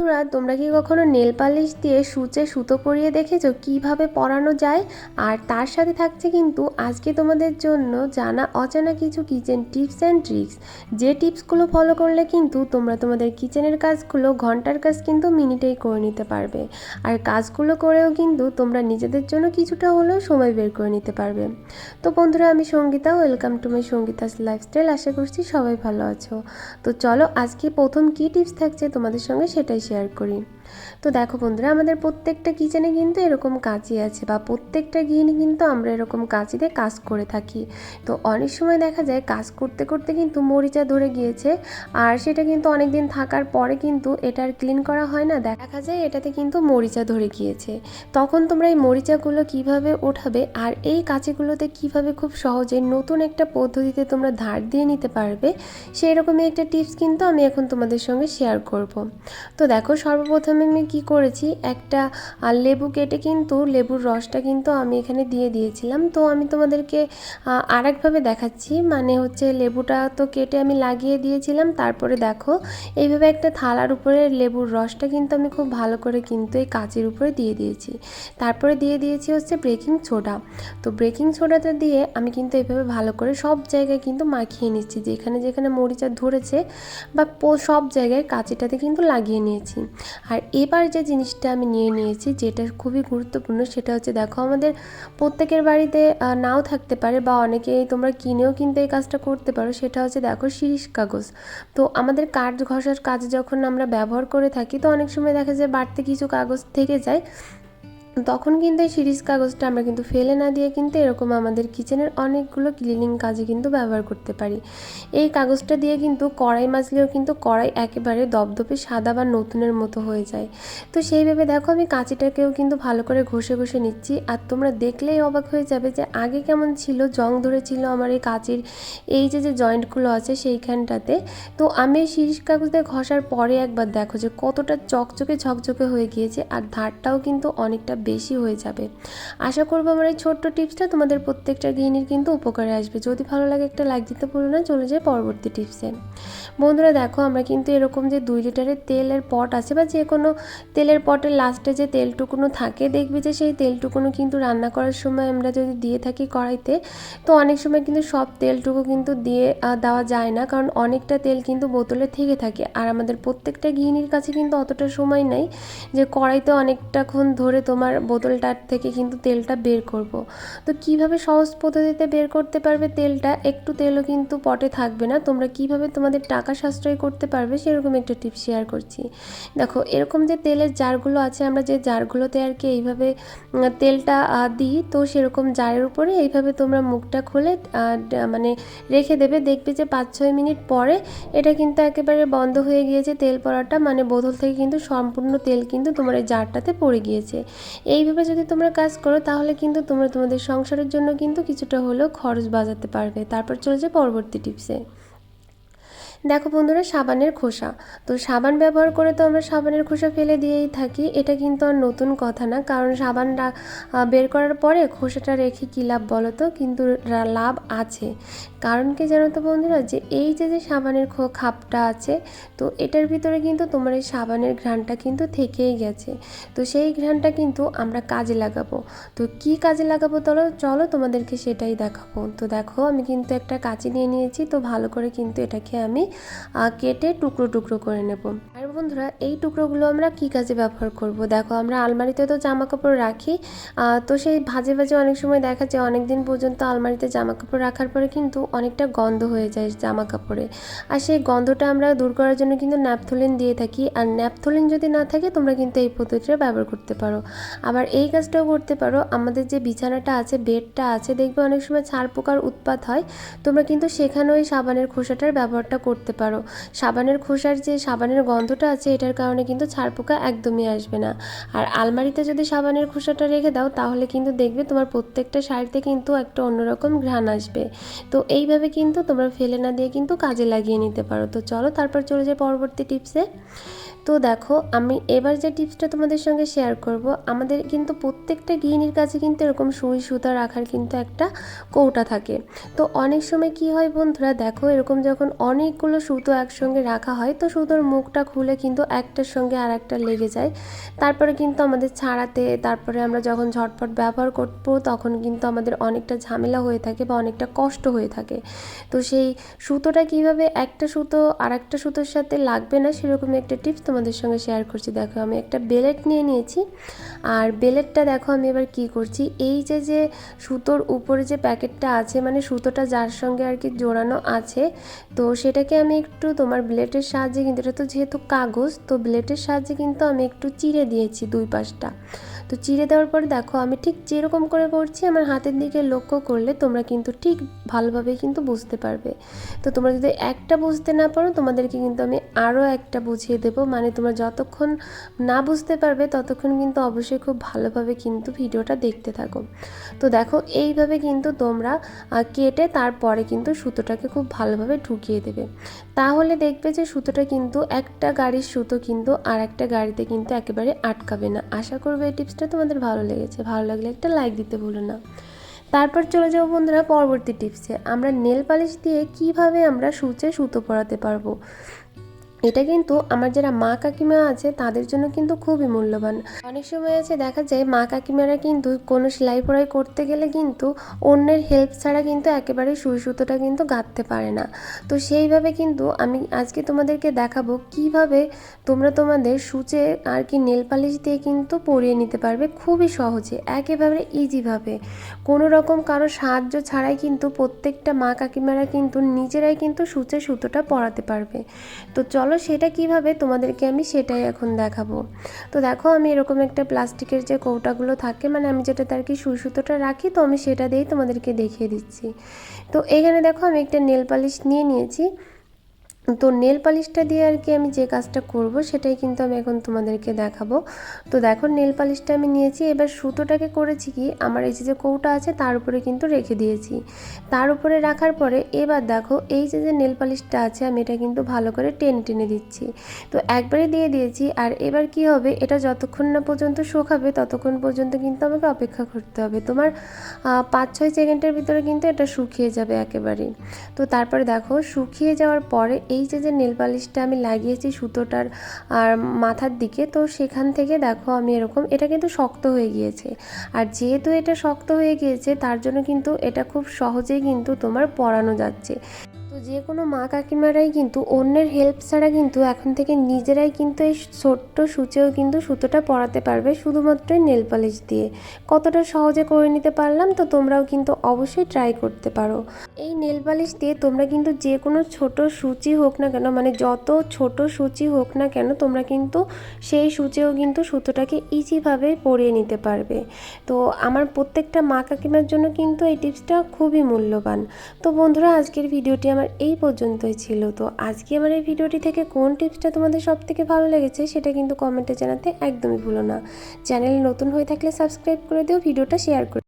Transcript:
বন্ধুরা, তোমরা কি কখনো নেল পালিশ দিয়ে সূচে সুতো পরিয়ে দেখেছ? কীভাবে পরানো যায়? আর তার সাথে থাকছে কিন্তু আজকে তোমাদের জন্য জানা অজানা কিছু কিচেন টিপস অ্যান্ড ট্রিক্স। যে টিপসগুলো ফলো করলে কিন্তু তোমরা তোমাদের কিচেনের কাজগুলো ঘণ্টার কাজ কিন্তু মিনিটেই করে নিতে পারবে। আর কাজগুলো করেও কিন্তু তোমরা নিজেদের জন্য কিছুটা হলেও সময় বের করে নিতে পারবে। তো বন্ধুরা, আমি Sangeeta, welcome to my Sangeeta's lifestyle. আশা করছি সবাই ভালো আছো। তো চলো আজকে প্রথম কী টিপস থাকছে তোমাদের সঙ্গে সেটাই শেয়ার করি তো দেখো বন্ধুরা, আমাদের প্রত্যেকটা কিচেনে কিন্তু এরকম কাঁচি আছে বা প্রত্যেকটা গৃহিণী কিন্তু আমরা এরকম কাঁচিতে কাজ করে থাকি। তো অনেক সময় দেখা যায় কাজ করতে করতে কিন্তু মরিচা ধরে গিয়েছে আর সেটা কিন্তু অনেক দিন থাকার পরে কিন্তু এটা আর ক্লিন করা হয় না। দেখা যায় এটাতে কিন্তু মরিচা ধরে গিয়েছে। তখন তোমরা এই মরিচাগুলো কীভাবে ওঠাবে আর এই কাঁচিগুলোতে কীভাবে খুব সহজে নতুন একটা পদ্ধতিতে তোমরা ধার দিয়ে নিতে পারবে সেই রকমই একটা টিপস কিন্তু আমি এখন তোমাদের সঙ্গে শেয়ার করব। তো দেখো সর্বপ্রথমে আমি কি করেছি? একটা লেবু কেটে কিন্তু, লেবুর রসটা কিন্তু আমি এখানে দিয়ে দিয়েছিলাম। তো আমি তোমাদেরকে আর একভাবে দেখাচ্ছি। মানে হচ্ছে লেবুটা তো কেটে আমি লাগিয়ে দিয়েছিলাম। তারপরে দেখো, এইভাবে একটা থালার উপরে লেবুর রসটা কিন্তু আমি খুব ভালো করে কিন্তু এই কাচের উপরে দিয়ে দিয়েছি। তারপরে দিয়ে দিয়েছি হচ্ছে ব্রেকিং সোডা। তো ব্রেকিং সোডাটা দিয়ে আমি কিন্তু এইভাবে ভালো করে সব জায়গায় কিন্তু মাখিয়ে নিচ্ছি। যেখানে যেখানে মরিচা ধরেছে, বা সব জায়গায় কাঁচিটাতে কিন্তু লাগিয়ে নিয়েছি। আর এবার যে জিনিসটা আমি নিয়ে নিয়েছি, যেটা খুবই গুরুত্বপূর্ণ, সেটা হচ্ছে দেখো আমাদের প্রত্যেকের বাড়িতে নাও থাকতে পারে বা অনেকেই তোমরা কিনেও কিন্তু এই কাজটা করতে পারো। সেটা হচ্ছে দেখো শিরিষ কাগজ। তো আমাদের কাঠ ঘষার কাজ যখন আমরা ব্যবহার করে থাকি, তো অনেক সময় দেখা যায় বাড়তে কিছু কাগজ থেকে যায়। তখন কিন্তু এই সিরিজ কাগজটা আমরা কিন্তু ফেলে না দিয়ে কিন্তু এরকম আমাদের কিচেনের অনেকগুলো ক্লিনিং কাজে কিন্তু ব্যবহার করতে পারি। এই কাগজটা দিয়ে কিন্তু কড়াই মাজলেও কিন্তু কড়াই একেবারে দপদপে সাদা বা নতুনের মতো হয়ে যায়। তো সেইভাবে দেখো আমি কাঁচিটাকেও কিন্তু ভালো করে ঘষে ঘষে নিচ্ছি আর তোমরা দেখলেই অবাক হয়ে যাবে যে আগে কেমন ছিল, জং ধরেছিল আমার এই কাঁচির এই যে যে জয়েন্টগুলো আছে সেইখানটাতে। তো আমি এই শিরিষ কাগজ দিয়ে ঘষার পরে একবার দেখো যে কতটা চকচকে ঝকঝকে হয়ে গিয়েছে আর ধারটাও কিন্তু অনেকটা বেশি হয়ে যাবে। আশা করব আমার এই ছোট্ট টিপসটা তোমাদের প্রত্যেকটা গৃহিণীর কিন্তু উপকারে আসবে। যদি ভালো লাগে একটা লাইক দিতে ভুলো না, চলে যায় পরবর্তী টিপসে। বন্ধুরা দেখো, আমরা কিন্তু এরকম যে দুই লিটারের তেলের পট আছে বা যে কোনো তেলের পটের লাস্টে যে তেলটুকুনো থাকে, দেখবি যে সেই তেলটুকুনো কিন্তু রান্না করার সময় আমরা যদি দিয়ে থাকি কড়াইতে, তো অনেক সময় কিন্তু সব তেলটুকু কিন্তু দিয়ে দেওয়া যায় না। কারণ অনেকটা তেল কিন্তু বোতলে থেকে থাকে। আর আমাদের প্রত্যেকটা গৃহিণীর কাছে কিন্তু অতটা সময় নেই যে কড়াইতে অনেকটাক্ষণ ধরে তোমার বোতলটার থেকে কিন্তু তেলটা বের করব। তো কীভাবে সহজ পদ্ধতিতে বের করতে পারবে তেলটা? একটু তেলও কিন্তু পটে থাকবে না। তোমরা কীভাবে তোমাদের টাকা সাশ্রয় করতে পারবে সেরকম একটা টিপ শেয়ার করছি। দেখো, এরকম যে তেলের জারগুলো আছে, আমরা যে জারগুলোতে আর কি এইভাবে তেলটা দিই, তো সেরকম জারের উপরে এইভাবে তোমরা মুখটা খুলে মানে রেখে দেবে। দেখবে যে পাঁচ ছয় মিনিট পরে এটা কিন্তু একেবারে বন্ধ হয়ে গিয়েছে তেল পড়াটা মানে বোতল থেকে কিন্তু সম্পূর্ণ তেল কিন্তু তোমার এই জারটাতে পড়ে গিয়েছে। এইভাবে যদি তোমরা কাজ করো, তাহলে কিন্তু তোমরা তোমাদের সংসারের জন্য কিন্তু কিছুটা হলেও খরচ বাজাতে পারবে। তারপর চলে যায় পরবর্তী টিপসে দেখো বন্ধুরা, সাবানের খোসা। তো সাবান ব্যবহার করে তো আমরা সাবানের খোসা ফেলে দিয়েই থাকি, এটা কিন্তু আর নতুন কথা না। কারণ সাবান বের করার পরে খোসাটা রেখে কী লাভ বলো তো কিন্তু লাভ আছে। কারণ কি জানো তো বন্ধুরা? যে এই যে যে সাবানের খাপটা আছে, তো এটার ভিতরে কিন্তু তোমার এই সাবানের ঘ্রাণটা কিন্তু থেকেই গেছে। তো সেই ঘ্রাণটা কিন্তু আমরা কাজে লাগাবো। তো কি কাজে লাগাবো চলো চলো তোমাদেরকে সেটাই দেখাবো। তো দেখো, আমি কিন্তু একটা কাঁচি নিয়ে নিয়েছি, তো ভালো করে কিন্তু এটাকে আমি কেটে টুকরো টুকরো করে নেব। আর বন্ধুরা, এই টুকরোগুলো আমরা কি কাজে ব্যবহার করব? দেখো, আমরা আলমারিতে তো জামা কাপড় রাখি তো সেই ভাজে ভাজে অনেক সময় দেখা যায় অনেক দিন পর্যন্ত আলমারিতে জামা কাপড় রাখার পরে কিন্তু অনেকটা গন্ধ হয়ে যায় জামা কাপড়ে আর সেই গন্ধটা আমরা দূর করার জন্য কিন্তু ন্যাপথলিন দিয়ে থাকি, আর ন্যাপথলিন যদি না থাকে তোমরা কিন্তু এই পদ্ধতিটা ব্যবহার করতে পারো। আবার এই কাজটাও করতে পারো, আমাদের যে বিছানাটা আছে, বেডটা আছে, দেখবে অনেক সময় ছাড় পোকার উৎপাত হয়, তোমরা কিন্তু সেখানে ওই সাবানের খোসাটার ব্যবহারটা করতে পারো। সাবানের খোসার যে সাবানের গন্ধটা আছে, এটার কারণে কিন্তু ছাড় পোকা একদমই আসবে না। আর আলমারিতে যদি সাবানের খোসাটা রেখে দাও, তাহলে কিন্তু দেখবে তোমার প্রত্যেকটা শাড়িতে কিন্তু একটা অন্যরকম ঘ্রাণ আসবে। তো এইভাবে কিন্তু তোমরা ফেলে না দিয়ে কিন্তু কাজে লাগিয়ে নিতে পারো। তো চলো তারপর চলে যায় পরবর্তী টিপসে। তো তো দেখো, আমি এবার যে টিপসটা তোমাদের সঙ্গে শেয়ার করব, আমাদের কিন্তু প্রত্যেকটা গৃহিণীর কাছে কিন্তু এরকম সুই, সুতা রাখার কিন্তু একটা কৌটা থাকে। তো অনেক সময় কি হয় বন্ধুরা, দেখো এরকম যখন অনেকগুলো সুতো একসঙ্গে রাখা হয়, তো সুতোর মুখটা খুলে কিন্তু একটার সঙ্গে আর একটা লেগে যায়। তারপরে কিন্তু আমাদের ছাড়াতে, তারপরে আমরা যখন ঝটপট ব্যবহার করব, তখন কিন্তু আমাদের অনেকটা ঝামেলা হয়ে থাকে বা অনেকটা কষ্ট হয়ে থাকে। তো সেই সুতোটা কীভাবে একটা সুতো আর একটা সুতোর সাথে লাগবে না সেরকম একটা টিপস তোমাদের সঙ্গে শেয়ার করছি। দেখো, আমি একটা বেলেট নিয়ে নিয়েছি। আর বেলেটটা দেখো, আমি এবার কি করছি? এই যে যে সুতোর উপরে যে প্যাকেটটা আছে মানে সুতোটা যার সঙ্গে আর কি জোড়ানো আছে, তো সেটাকে আমি একটু তোমার ব্লেডের সাহায্যে কিন্তু, এটা তো যেহেতু কাগজ তো ব্লেডের সাহায্যে কিন্তু আমি একটু চিড়ে দিয়েছি দুই পাশটা। তো চিড়ে দেওয়ার পরে দেখো, আমি ঠিক যেরকম করে করছি, আমার হাতের দিকে লক্ষ্য করলে তোমরা কিন্তু ঠিক ভালোভাবে কিন্তু বুঝতে পারবে। তো তোমরা যদি একটা বুঝতে না পারো, তোমাদেরকে কিন্তু আমি আরও একটা বুঝিয়ে দেবো। মানে তোমরা যতক্ষণ না বুঝতে পারবে, ততক্ষণ কিন্তু অবশ্যই খুব ভালোভাবে কিন্তু ভিডিওটা দেখতে থাকো। তো দেখো, এইভাবে কিন্তু তোমরা কেটে তারপরে কিন্তু সুতোটাকে খুব ভালোভাবে ঢুকিয়ে দেবে। তাহলে দেখবে যে সুতোটা কিন্তু একটা গাড়ির সুতো কিন্তু আর একটা গাড়িতে কিন্তু একেবারে আটকাবে না। আশা করব এই টিপসটা তোমাদের ভালো লেগেছে, ভালো লাগলে একটা লাইক দিতে ভুলো না। তারপর চলে যাব বন্ধুরা পরবর্তী টিপসে আমরা নেল পালিশ দিয়ে কীভাবে আমরা সূচে সুতো পরাতে পারব? এটা কিন্তু আমার যারা মা কাকিমা আছে, তাদের জন্য কিন্তু খুবই মূল্যবান। অনেক সময় আছে দেখা যায় মা কাকিমারা কিন্তু কোনো সেলাই পড়াই করতে গেলে কিন্তু অন্যের হেল্প ছাড়া কিন্তু একেবারে সুই সুতোটা কিন্তু গাঁথতে পারে না। তো সেইভাবে কিন্তু আমি আজকে তোমাদেরকে দেখাবো কীভাবে তোমরা তোমাদের সূচে আর কি নেল পালিশ দিয়ে কিন্তু পরিয়ে নিতে পারবে খুবই সহজে, একেবারে ইজিভাবে কোনো রকম কারও সাহায্য ছাড়াই কিন্তু প্রত্যেকটা মা কাকিমারা কিন্তু নিজেরাই কিন্তু সূচে সুতোটা পরাতে পারবে। তো চলো সেটা কীভাবে? তোমাদেরকে আমি সেটাই এখন দেখাবো। তো দেখো, আমি এরকম একটা প্লাস্টিকের যে কৌটাগুলো থাকে মানে আমি যেটা তার কি সুই সুতোটা রাখি, তো আমি সেটা দিয়েই তোমাদেরকে দেখিয়ে দিচ্ছি। তো এখানে দেখো, আমি একটা নেল পালিশ নিয়ে নিয়েছি। তো নেল পালিশটা দিয়ে আর কি আমি যে কাজটা করব সেটাই কিন্তু আমি এখন তোমাদেরকে দেখাবো। তো দেখো নেল পালিশটা আমি নিয়েছি, এবার সুতোটাকে করেছি কি, আমার এই যে কৌটা আছে তার উপরে কিন্তু রেখে দিয়েছি। তার উপরে রাখার পরে এবার দেখো এই যে যে নেল পালিশটা আছে আমি এটা কিন্তু ভালো করে টেনে টেনে দিচ্ছি। তো একবারে দিয়ে দিয়েছি আর এবার কি হবে, এটা যতক্ষণ না পর্যন্ত শোকাবে ততক্ষণ পর্যন্ত কিন্তু আমাকে অপেক্ষা করতে হবে। তোমার পাঁচ ছয় সেকেন্ডের ভিতরে কিন্তু এটা শুকিয়ে যাবে একেবারেই তো তারপরে দেখো শুকিয়ে যাওয়ার পরে এই যে যে নেল পালিশটা আমি লাগিয়েছি সুতোটার আর মাথার দিকে, তো সেখান থেকে দেখো আমি এরকম, এটা কিন্তু শক্ত হয়ে গিয়েছে। আর যেহেতু এটা শক্ত হয়ে গিয়েছে, তার জন্য কিন্তু এটা খুব সহজেই কিন্তু তোমার পরানো যাচ্ছে। তো যে কোনো মা কাকিমারাই কিন্তু অন্যের হেল্প ছাড়া কিন্তু এখন থেকে নিজেরাই কিন্তু এই ছোট্ট সূচেও কিন্তু সুতোটা পরাতে পারবে শুধুমাত্র নেল পালিশ দিয়ে। কতটা সহজে করে নিতে পারলাম তো তোমরাও কিন্তু অবশ্যই ট্রাই করতে পারো। এই নেল পালিশ দিয়ে তোমরা কিন্তু যে কোনো ছোট সূচি হোক না কেন মানে যত ছোট সূচি হোক না কেন, তোমরা কিন্তু সেই সূচেও কিন্তু সুতোটাকে ইজিভাবে পরিয়ে নিতে পারবে। তো আমার প্রত্যেকটা মা কাকিমার জন্য কিন্তু এই টিপসটা খুবই মূল্যবান। তো বন্ধুরা, আজকের ভিডিওটি আমার এই পর্যন্তই ছিল। তো আজকে আমার এই ভিডিওটি থেকে কোন টিপসটা তোমাদের সব থেকে ভালো লেগেছে সেটা কিন্তু কমেন্টে জানাতে একদমই ভুলো না। চ্যানেল নতুন হয়ে থাকলে সাবস্ক্রাইব করে দিও, ভিডিওটা শেয়ার করে